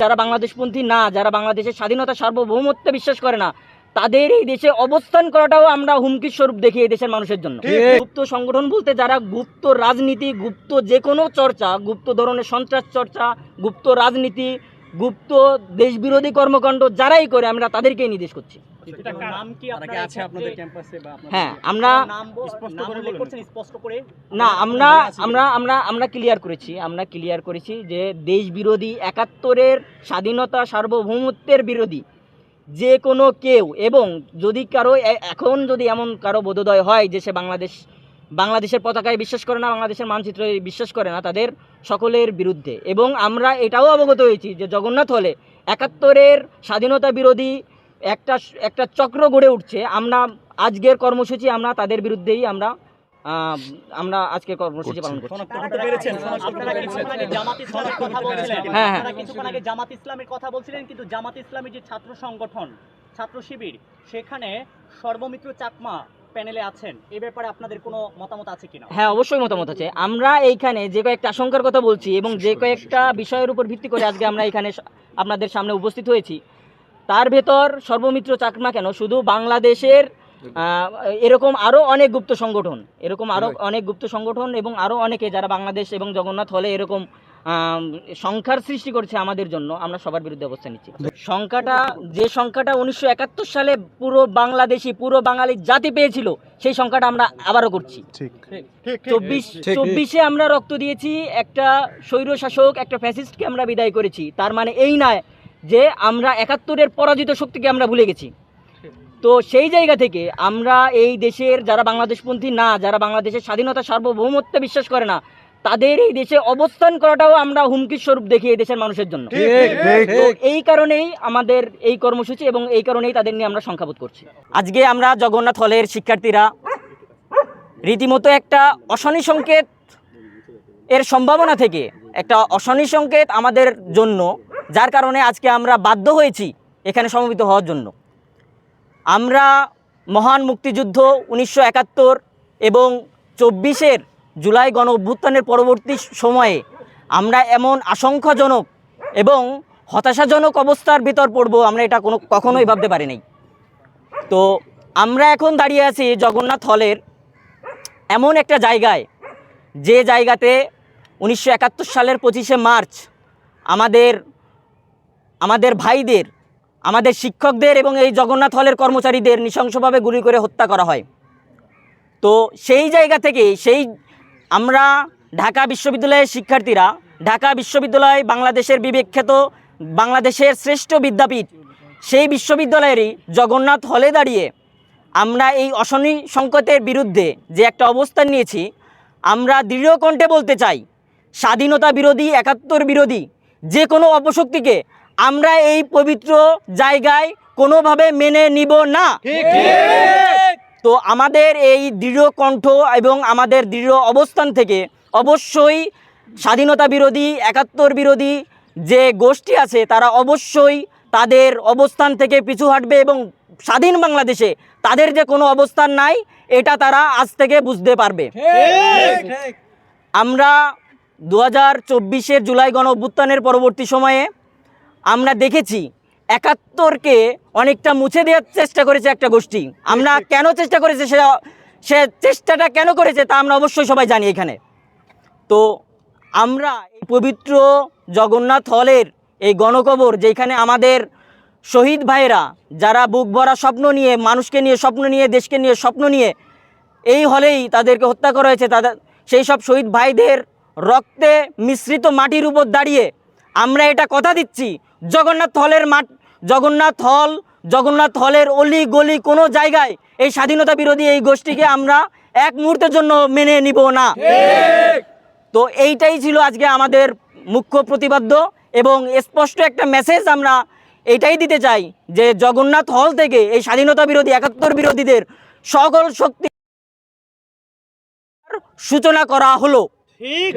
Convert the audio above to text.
যারা বাংলাদেশপন্থী না যারা বাংলাদেশের স্বাধীনতা সার্বভৌমত্বে বিশ্বাস করে না তাদের এই দেশে অবস্থান করাটাও আমরা হুমকির স্বরূপ দেখি এই দেশের মানুষের জন্য। গুপ্ত সংগঠন বলতে যারা গুপ্ত রাজনীতি গুপ্ত যে কোনো চর্চা গুপ্ত ধরনের সন্ত্রাস চর্চা গুপ্ত রাজনীতি গুপ্ত দেশবিরোধী কর্মকাণ্ড যারাই করে আমরা তাদেরকেই নির্দেশ করছি। আপনাদের- হ্যাঁ না আমরা আমরা আমরা আমরা ক্লিয়ার করেছি আমরা ক্লিয়ার করেছি যে দেশ বিরোধী একাত্তরের স্বাধীনতা সার্বভৌমত্বের বিরোধী যে কোনো কেউ এবং যদি কারও এখন যদি এমন কারও বোধোদয় হয় যে সে বাংলাদেশ বাংলাদেশের পতাকায় বিশ্বাস করে না বাংলাদেশের মানচিত্রে বিশ্বাস করে না তাদের সকলের বিরুদ্ধে। এবং আমরা এটাও অবগত হয়েছি যে জগন্নাথ হলে একাত্তরের স্বাধীনতা বিরোধী একটা একটা চক্র গড়ে উঠছে। আমরা আজকের কর্মসূচি আমরা তাদের বিরুদ্ধেই আমরা আমরা আজকে কর্মসূচি পালন করছি। হ্যাঁ, হ্যাঁ। জামাত ইসলামের কথা বলছিলেন কিন্তু জামাত ইসলামের যে ছাত্র সংগঠন ছাত্র শিবির সেখানে সর্বমিত্র চাকমা প্যানেলে আছেন। এ ব্যাপারে আপনাদের কোনো মতামত আছে কিনা? হ্যাঁ অবশ্যই মতামত আছে। আমরা এইখানে যে কয়েকটা আশঙ্কার কথা বলছি এবং যে কয়েকটা বিষয়ের উপর ভিত্তি করে আজকে আমরা এখানে আপনাদের সামনে উপস্থিত হয়েছি। তার ভেতর সর্বমিত্র চাকমা কেন? শুধু বাংলাদেশের এরকম আরও অনেক গুপ্ত সংগঠন এরকম আরও অনেক গুপ্ত সংগঠন এবং আরও অনেকে যারা বাংলাদেশ এবং জগন্নাথ হলে এরকম সংখ্যার সৃষ্টি করছে আমাদের জন্য আমরা সবার বিরুদ্ধে অবস্থান নিচ্ছি। সংখ্যাটা যে সংখ্যাটা উনিশশো একাত্তর সালে পুরো বাংলাদেশি পুরো বাঙালি জাতি পেয়েছিল সেই সংখ্যাটা আমরা আবারও করছি। চব্বিশ চব্বিশে আমরা রক্ত দিয়েছি একটা স্বৈরশাসক একটা ফ্যাসিস্টকে আমরা বিদায় করেছি তার মানে এই নয় যে আমরা একাত্তরের পরাজিত শক্তিকে আমরা ভুলে গেছি। তো সেই জায়গা থেকে আমরা এই দেশের যারা বাংলাদেশপন্থী না যারা বাংলাদেশের স্বাধীনতা সার্বভৌমত্বে বিশ্বাস করে না তাদের এই দেশে অবস্থান করাটাও আমরা হুমকির স্বরূপ দেখি এই দেশের মানুষের জন্য। তো এই কারণেই আমাদের এই কর্মসূচি এবং এই কারণেই তাদের নিয়ে আমরা সংখ্যাবোধ করছি। আজকে আমরা জগন্নাথ হলের শিক্ষার্থীরা রীতিমতো একটা অশনি সংকেত এর সম্ভাবনা থেকে একটা অশনি সংকেত আমাদের জন্য যার কারণে আজকে আমরা বাধ্য হয়েছি এখানে সমবেত হওয়ার জন্য। আমরা মহান মুক্তিযুদ্ধ উনিশশো একাত্তর এবং চব্বিশের জুলাই গণ অভ্যুত্থানের পরবর্তী সময়ে আমরা এমন আশঙ্কাজনক এবং হতাশাজনক অবস্থার ভিতর পড়ব আমরা এটা কোনো কখনোই ভাবতে পারি নাই। তো আমরা এখন দাঁড়িয়ে আছি জগন্নাথ হলের এমন একটা জায়গায়, যে জায়গাতে উনিশশো একাত্তর সালের পঁচিশে মার্চ আমাদের আমাদের ভাইদের, আমাদের শিক্ষকদের এবং এই জগন্নাথ হলের কর্মচারীদের নৃশংসভাবে গুলি করে হত্যা করা হয়। তো সেই জায়গা থেকে সেই আমরা ঢাকা বিশ্ববিদ্যালয়ের শিক্ষার্থীরা, ঢাকা বিশ্ববিদ্যালয় বাংলাদেশের বিবেখ্যাত বাংলাদেশের শ্রেষ্ঠ বিদ্যাপীঠ, সেই বিশ্ববিদ্যালয়েরই জগন্নাথ হলে দাঁড়িয়ে আমরা এই অশনি সংকটের বিরুদ্ধে যে একটা অবস্থান নিয়েছি, আমরা দৃঢ় কণ্ঠে বলতে চাই, স্বাধীনতা বিরোধী, একাত্তর বিরোধী যে কোনো অপশক্তিকে আমরা এই পবিত্র জায়গায় কোনোভাবে মেনে নিব না। তো আমাদের এই দৃঢ় কণ্ঠ এবং আমাদের দৃঢ় অবস্থান থেকে অবশ্যই স্বাধীনতা বিরোধী একাত্তর বিরোধী যে গোষ্ঠী আছে তারা অবশ্যই তাদের অবস্থান থেকে পিছু হাঁটবে এবং স্বাধীন বাংলাদেশে তাদের যে কোনো অবস্থান নাই এটা তারা আজ থেকে বুঝতে পারবে। আমরা দু হাজার চব্বিশের জুলাই গণ অভ্যুত্থানের পরবর্তী সময়ে আমরা দেখেছি একাত্তরকে অনেকটা মুছে দেওয়ার চেষ্টা করেছে একটা গোষ্ঠী। আমরা কেন চেষ্টা করেছে সে সে চেষ্টাটা কেন করেছে তা আমরা অবশ্যই সবাই জানি এখানে। তো আমরা এই পবিত্র জগন্নাথ হলের এই গণকবর যেখানে আমাদের শহীদ ভাইয়েরা যারা বুক ভরা স্বপ্ন নিয়ে মানুষকে নিয়ে স্বপ্ন নিয়ে দেশকে নিয়ে স্বপ্ন নিয়ে এই হলেই তাদেরকে হত্যা করা হয়েছে তাদের সেই সব শহীদ ভাইদের রক্তে মিশ্রিত মাটির উপর দাঁড়িয়ে আমরা এটা কথা দিচ্ছি জগন্নাথ হলের মাঠ জগন্নাথ হল জগন্নাথ হলের অলি গলি কোনো জায়গায় এই স্বাধীনতা বিরোধী এই গোষ্ঠীকে আমরা এক মুহূর্তের জন্য মেনে নিব না। তো এইটাই ছিল আজকে আমাদের মুখ্য প্রতিবাদ্য এবং স্পষ্ট একটা মেসেজ আমরা এটাই দিতে চাই যে জগন্নাথ হল থেকে এই স্বাধীনতা বিরোধী একাত্তর বিরোধীদের সকল শক্তি সূচনা করা হলো। ঠিক।